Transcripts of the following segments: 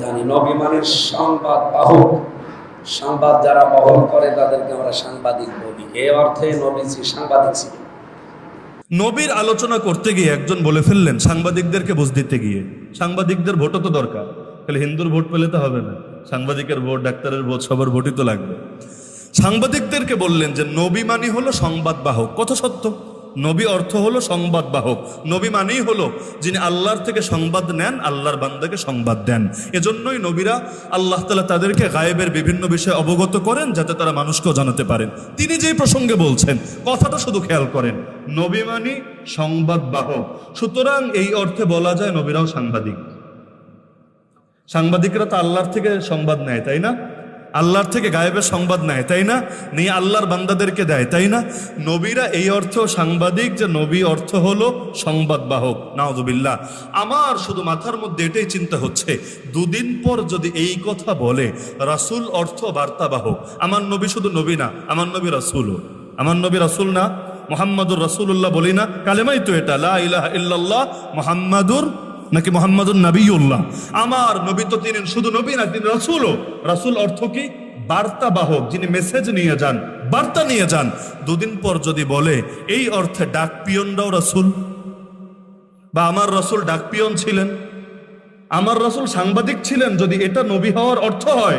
জানি নবী মানের সংবাদ বাহক। সংবাদ যারা বহন করে, তাদেরকে আমরা সাংবাদিক বলি। এ অর্থে নবীজি সাংবাদিক ছিলেন। নবীর আলোচনা করতে গিয়ে একজন বলে ফেললেন, সাংবাদিকদেরকে বুঝ দিতে গিয়ে। সাংবাদিকদের ভোটও তো দরকার। খালি হিন্দুর ভোট পেলে তো হবে না। সাংবাদিকের ভোট, ডাক্তারের ভোট, সবার ভোটই তো লাগবে। সাংবাদিকদেরকে বললেন যে নবী মানি হলো সংবাদ বাহক। কত সত্য। নবী অর্থ হলো সংবাদ বাহক নবী মানেই হলো যিনি আল্লাহর থেকে সংবাদ নেন, আল্লাহর বান্দাকে সংবাদ দেন। এজন্যই নবীরা আল্লাহ তালা তাদেরকে গায়েবের বিভিন্ন বিষয়ে অবগত করেন, যাতে তারা মানুষকেও জানাতে পারেন। তিনি যেই প্রসঙ্গে বলছেন, কথাটা শুধু খেয়াল করেন, নবী মানি সংবাদ বাহক সুতরাং এই অর্থে বলা যায় নবীরাও সাংবাদিক। সাংবাদিকরা তো আল্লাহর থেকে সংবাদ নেয়, তাই না? আল্লাহর থেকে গায়েবের সংবাদ নেয়, তাই না? নিয়ে আল্লাহর বান্দাদেরকে দেয়, তাই না? নবীরা এই অর্থেও সাংবাদিক, যে নবী অর্থ হলো সংবাদ বাহক নাওজবিল্লা আমার শুধু মাথার মধ্যে এটাই চিন্তা হচ্ছে, দুদিন পর যদি এই কথা বলে, রাসূল অর্থ বার্তাবাহক। আমার নবী শুধু নবী না, আমার নবী রাসূলও। আমার নবী রাসূল না, মোহাম্মদুর রাসূলুল্লাহ বলি না, কালেমাই তো এটা, লা ইলাহা ইল্লাল্লাহ, মোহাম্মদুর নাকি মোহাম্মদুর নবীউল্লাহ? আমার নবী তো তিনি শুধু নবী না, তিনি রাসূলও। রাসুল অর্থ কি? বার্তা বাহক, যিনি মেসেজ নিয়ে যান, বার্তা নিয়ে যান। দুদিন পর যদি বলে, এই অর্থে ডাক পিয়নরাও রাসুল। বা, আমার রসুল ডাক পিয়ন ছিলেন। আমার রসুল সাংবাদিক ছিলেন, যদি এটা নবী হওয়ার অর্থ হয়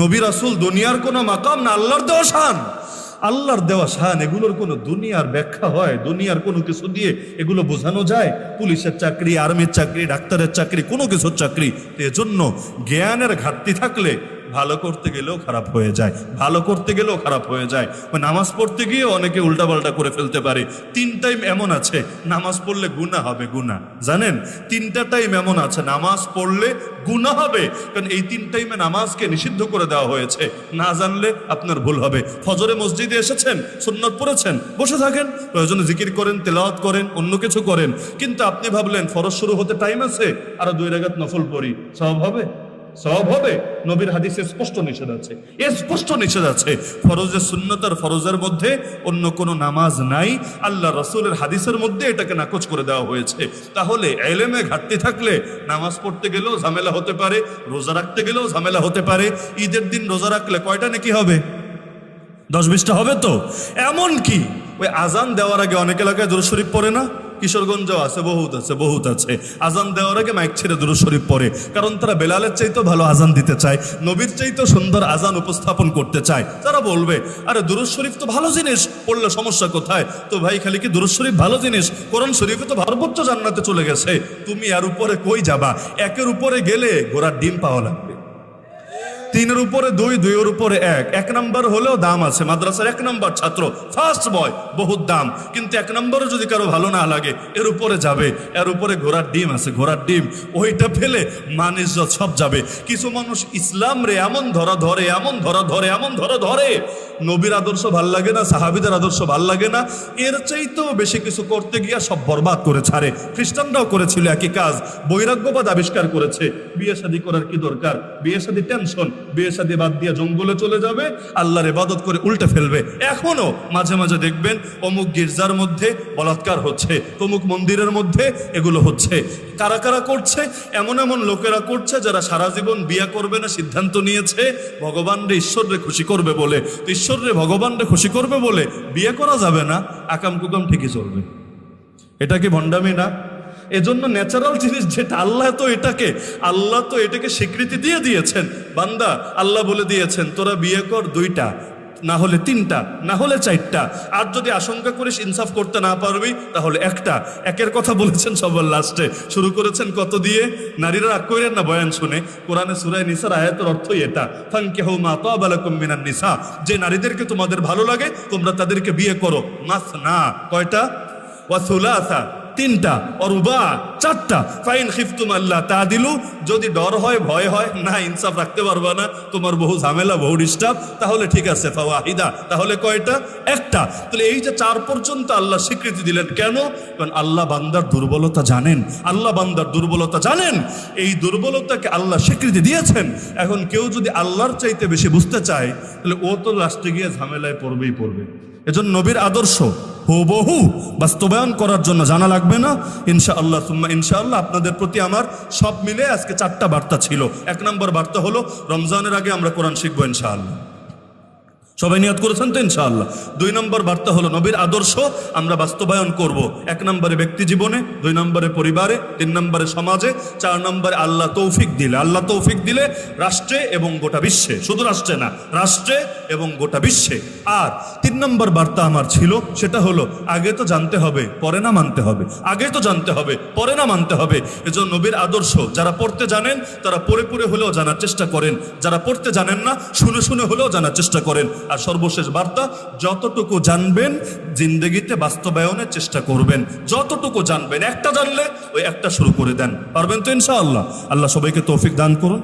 নবী রাসুল দুনিয়ার কোনো মাকাম না, আল্লাহর দেওয়া শান। আল্লাহর দেওয়া শান, এগুলোর কোনো দুনিয়ার ব্যাখ্যা হয়, দুনিয়ার কোনো কিছু দিয়ে এগুলো বোঝানো যায়। পুলিশের চাকরি, আর্মির চাকরি, ডাক্তারের চাকরি, কোনো কিছুর চাকরি। এজন্য জ্ঞানের ঘাটতি থাকলে ভালো করতে গেলেও খারাপ হয়ে যায়, ভালো করতে গেলেও খারাপ হয়ে যায়। নামাজ পড়তে গিয়ে অনেকে উল্টাপাল্টা করে ফেলতে পারে। তিন টাইম এমন আছে, নামাজ পড়লে গুণা হবে গুণা জানেন? তিনটা টাইম এমন আছে, নামাজ পড়লে গুণা হবে, কারণ এই তিন টাইমে নামাজকে নিষিদ্ধ করে দেওয়া হয়েছে। না জানলে আপনার ভুল হবে। ফজরে মসজিদে এসেছেন, সুন্নত পড়েছেন, বসে থাকেন, প্রয়োজনে জিকির করেন, তেলাওয়াত করেন, অন্য কিছু করেন। কিন্তু আপনি ভাবলেন, ফরজ শুরু হতে টাইম আছে, আর দুই রাগাত নফল পড়ি, সব হবে? সব হবে? নবীর হাদিসে স্পষ্ট নিষেধ আছে। এ স্পষ্ট নিষেধ আছে। ফরজের সুন্নতার ফরজের মধ্যে অন্য কোনো নামাজ নাই। আল্লাহ রসুলের হাদিসের মধ্যে এটাকে নাকচ করে দেওয়া হয়েছে। তাহলে এলেমে ঘাটতি থাকলে নামাজ পড়তে গেলেও ঝামেলা হতে পারে, রোজা রাখতে গেলেও ঝামেলা হতে পারে। ঈদের দিন রোজা রাখলে কয়টা নাকি হবে? দশ বিশটা হবে তো? এমন কি ওই আজান দেওয়ার আগে অনেক এলাকায় দুরু শরীফ পড়ে না? কিশোরগঞ্জও আছে, বহুত আছে বহুত আছে। আজান দেওয়ার আগে মাইক ছেড়ে দুরু শরীফ পড়ে, কারণ তারা বেলালের চাইতেও ভালো আজান দিতে চায়, নবীর চাইতেও সুন্দর আজান উপস্থাপন করতে চায়। তারা বলবে, আরে দুরুজ শরীফ তো ভালো জিনিস, পড়লে সমস্যা কোথায়? তো ভাই খালি কি দুরুজ শরীফ ভালো জিনিস? কোরআন শরীফে তো সর্বোচ্চ জান্নাতে চলে গেছে। তুমি আর উপরে কই যাবা? একের উপরে গেলে ঘোড়ার ডিম পাওয়া লাগবে। তিনের উপরে দুই, দুইয়ের উপরে এক। এক নম্বর হলেও দাম আছে। মাদ্রাসার এক নম্বর ছাত্র ফার্স্ট বয় বহুত দাম। কিন্তু এক নম্বরে যদি কারও ভালো না লাগে, এর উপরে যাবে। এর উপরে ঘোড়ার ডিম আছে, ঘোড়ার ডিম। ওইটা ফেলে মানুষ সব যাবে। কিছু মানুষ ইসলাম রে এমন ধরা ধরে, এমন ধরা ধরে, এমন ধরা ধরে। নবীর আদর্শ ভালো লাগে না, সাহাবিদের আদর্শ ভালো লাগে না। এর চাইতেও বেশি কিছু করতে গিয়া সব বরবাদ করে ছাড়ে। খ্রিস্টানরাও করেছিল একই কাজ। বৈরাগ্যবাদ আবিষ্কার করেছে। বিয়ে শাদী করার কি দরকার? বিয়ে শাদী টেনশন বিয়ে বাদ দিয়ে জঙ্গলে চলে যাবে, আল্লাহর ইবাদত করে উল্টে ফেলবে। এখনও মাঝে মাঝে দেখবেন অমুক গির্জার মধ্যে বলাৎকার হচ্ছে, তমুক মন্দিরের মধ্যে এগুলো হচ্ছে। কারা কারা করছে? এমন এমন লোকেরা করছে যারা সারা জীবন বিয়া করবে না, সিদ্ধান্ত নিয়েছে ভগবান রে ঈশ্বররে খুশি করবে বলে। তো ঈশ্বর রে ভগবান রে খুশি করবে বলে বিয়ে করা যাবে না, আকাম কুকাম ঠিকই চলবে। এটা কি ভণ্ডামি না? এজন্য ন্যাচারাল জিনিস যেটা, আল্লাহ তো এটাকে, আল্লাহ তো এটাকে স্বীকৃতি দিয়ে দিয়েছেন। বান্দা, আল্লাহ বলে দিয়েছেন, তোরা বিয়ে কর দুইটা, না হলে তিনটা, না হলে চারটা। আর যদি আশঙ্কা করিস ইনসাফ করতে না পারবি, তাহলে একটা। একের কথা বলেছেন সবার লাস্টে। শুরু করেছেন কত দিয়ে? নারীরা রাগ করেন না বয়ান শুনে। কোরআনে সুরায় নিসার আয়াতের অর্থই এটা। ফাঙ্কে হৌ মা তাবালাকুম মিনান নিসা। যে নারীদেরকে তোমাদের ভালো লাগে, তোমরা তাদেরকে বিয়ে করো। মাস না কয়টা ওয়াসুলাসা তিনটা অরুবা চারটা। ফাইন খিফতুম আল্লাহ তা দিলু যদি ডর হয়, ভয় হয়, না, ইনসাফ রাখতে পারবা না, তোমার বহু ঝামেলা, বহু ডিস্টার্ব, তাহলে ঠিক আছে, ফাওয়াহিদা। তাহলে কয়টা? একটা। তাহলে এই যে চার পর্যন্ত আল্লাহ স্বীকৃতি দিলেন, কেন? কারণ আল্লাহ বান্দার দুর্বলতা জানেন। আল্লাহ বান্দার দুর্বলতা জানেন। এই দুর্বলতাকে আল্লাহ স্বীকৃতি দিয়েছেন। এখন কেউ যদি আল্লাহর চাইতে বেশি বুঝতে চায়, তাহলে ও তো লাস্টে গিয়ে ঝামেলায় পড়বেই পড়বে। এজন্য নবীর আদর্শ। হুবহু বাস্তবায়ন করার জন্য জানা লাগবে না। ইনশাআল্লাহ, সুম্মা ইনশা আল্লাহ আপনাদের প্রতি আমার সব মিলে আজকে চারটা বার্তা ছিল। এক নম্বর বার্তা হলো, রমজানের আগে আমরা কোরআন শিখব ইনশাআল্লাহ। সবাই নিয়াত করেছেন তো ইনশাআল্লাহ। দুই নম্বর বার্তা হলো নবীর আদর্শ, আমরা বাস্তবায়ন করব। এক নম্বরে ব্যক্তি জীবনে, দুই নম্বরে পরিবারে, তিন নম্বরে সমাজে, চার নম্বরে আল্লাহ তৌফিক দিলে। আল্লাহ তৌফিক দিলে রাষ্ট্রে এবং গোটা বিশ্বে, শুধু রাষ্ট্রে না, রাষ্ট্রে এবং গোটা বিশ্বে। আর তিন নম্বর বার্তা আমার ছিল, সেটা হলো আগে তো জানতে হবে, পরে না মানতে হবে। আগে তো জানতে হবে, পরে না মানতে হবে। এজন্য নবীর আদর্শ, যারা পড়তে জানেন, তারা পড়ে পড়ে হলেও জানার চেষ্টা করেন। যারা পড়তে জানেন না, শুনে শুনে হলেও জানার চেষ্টা করেন। আর সর্বশেষ বার্তা, যতটুকু জানবেন, জিন্দগিতে বাস্তবায়নের চেষ্টা করবেন। যতটুকু জানবেন, একটা জানলে ওই একটা শুরু করে দেন। পারবেন তো ইনশাআল্লাহ? আল্লাহ সবাইকে তৌফিক দান করুন।